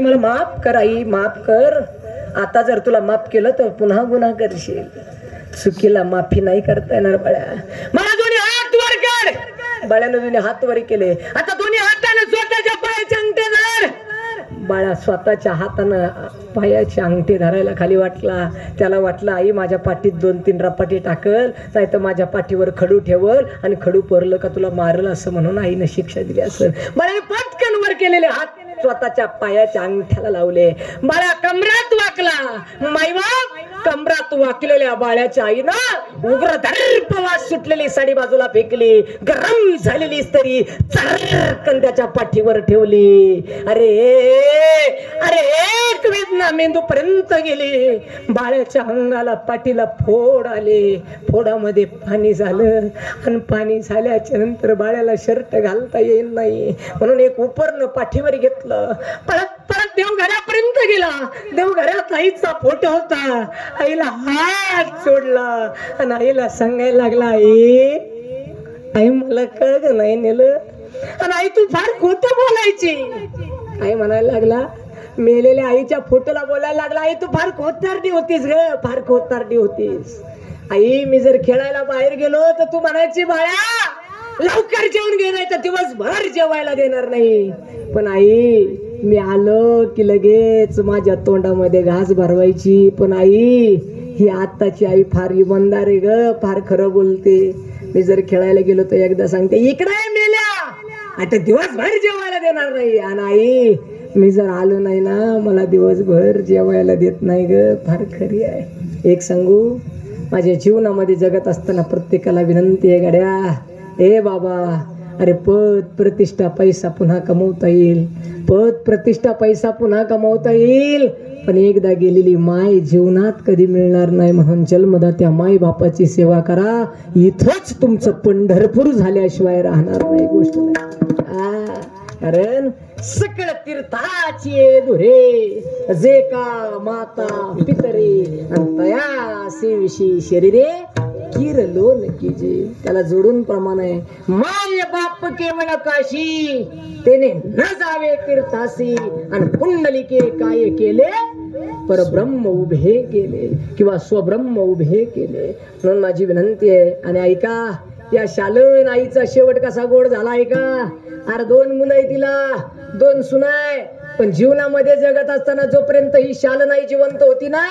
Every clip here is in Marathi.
मला माफ कर आई माफ कर. आता जर तुला माफ केलं तर पुन्हा गुन्हा करशील. चुकीला माफी नाही करता येणार बळ्या. मला दोन्ही हात वर कर. बळ्यानं दोन्ही हात वर केले. आता दोन्ही हाताने स्वतःच्या पायाचे अंगठे धर. बाळा स्वतःच्या हातानं पायाचे अंगठे धरायला खाली वाटला. त्याला वाटलं आई माझ्या पाठीत दोन तीन रपाटी टाकल नाही तर माझ्या पाठीवर खडू ठेवल आणि खडू परलं का तुला मारल असं म्हणून आईनं शिक्षा दिली असेल. बाळाने पटकन वर केलेले हात. स्वतःच्या पायाच्या अंगठ्याला लावले. बाळा कमरात वाकला. माईबाप कमरात वाकलेल्या बाळ्याच्या आईनं उग्र दर्पवास सुटलेली साडी बाजूला फेकली. गरम झालेली स्त्री कंद्याच्या पाठीवर ठेवली. अरे अरे एक वेदना मेंदू पर्यंत गेली. बाळ्याच्या अंगाला पाठीला फोड आले. फोडामध्ये पाणी झालं. आणि पाणी झाल्याच्यानंतर बाळ्याला शर्ट घालता येईल नाही. म्हणून एक उपरनं पाठीवर घेतलं. परत परत देवघरापर्यंत गेला. देवघरात आईचा फोटो होता. आईला हात सोडला आणि आईला सांगायला लागला आई आई मला कळत नाही नेलं. आणि आई तू फार खोट बोलायची. आई म्हणायला लागला मेलेल्या आईच्या फोटोला बोलायला लागला. आई तू फार खोतारडी होतीस ग फार खोतारडी होतीस. आई मी जर खेळायला बाहेर गेलो तर तू म्हणायची बाळा लवकर जेवण घे नाही तर दिवसभर जेवायला देणार नाही. पण आई मी आलो की लगेच माझ्या तोंडामध्ये घास भरवायची. पण आई ही आत्ताची आई फार इमानदार आहे ग फार खरं बोलते. मी जर खेळायला गेलो तर एकदा सांगते इकडे मेल्या. आता दिवसभर जेवायला देणार नाही. आणि आई मी जर आलो नाही ना मला दिवसभर जेवायला देत नाही ग. फार खरी आहे. एक सांगू माझ्या जीवनामध्ये जगत असताना प्रत्येकाला विनंती आहे गड्या. ए बाबा अरे पद प्रतिष्ठा पैसा पुन्हा कमवता येईल. पद प्रतिष्ठा पैसा पुन्हा कमवता येईल. पण एकदा गेलेली माय जीवनात कधी मिळणार नाही म्हणून जन्मदा त्या माय बापाची सेवा करा. इथंच तुमचं पंढरपूर झाल्याशिवाय राहणार नाही गोष्ट कारण सकळ तीर्थाची ये धुरे. जे का माता पितरे आणि तया सेविषयी शरीरे किरलो नकीजे त्याला जोडून प्रमाण आहे माय बाप केवळ काशी तेने न जावे तीर्थासी आणि पुंडलिके काय केले? परब्रह्म उभे केले किंवा स्वब्रह्म उभे केले. म्हणून माझी विनंती आहे आणि ऐका या शालन आईचा शेवट कसा गोड झाला ऐका अरे दोन मुलं आहे तिला दोन सुनाय पण जीवनामध्ये जगत असताना जोपर्यंत ही शालनाई जिवंत होती ना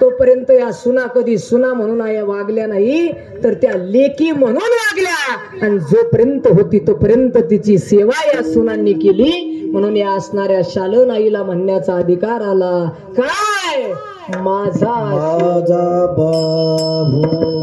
तोपर्यंत या सुना कधी सुना म्हणून आया वागल्या नाही तर त्या लेकी म्हणून वागल्या. आणि जोपर्यंत होती तोपर्यंत तिची सेवा या सुनांनी केली. म्हणून या असणाऱ्या शालन आईला म्हणण्याचा अधिकार आला. काय? माझा माझा बाबू.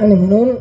आणि म्हणून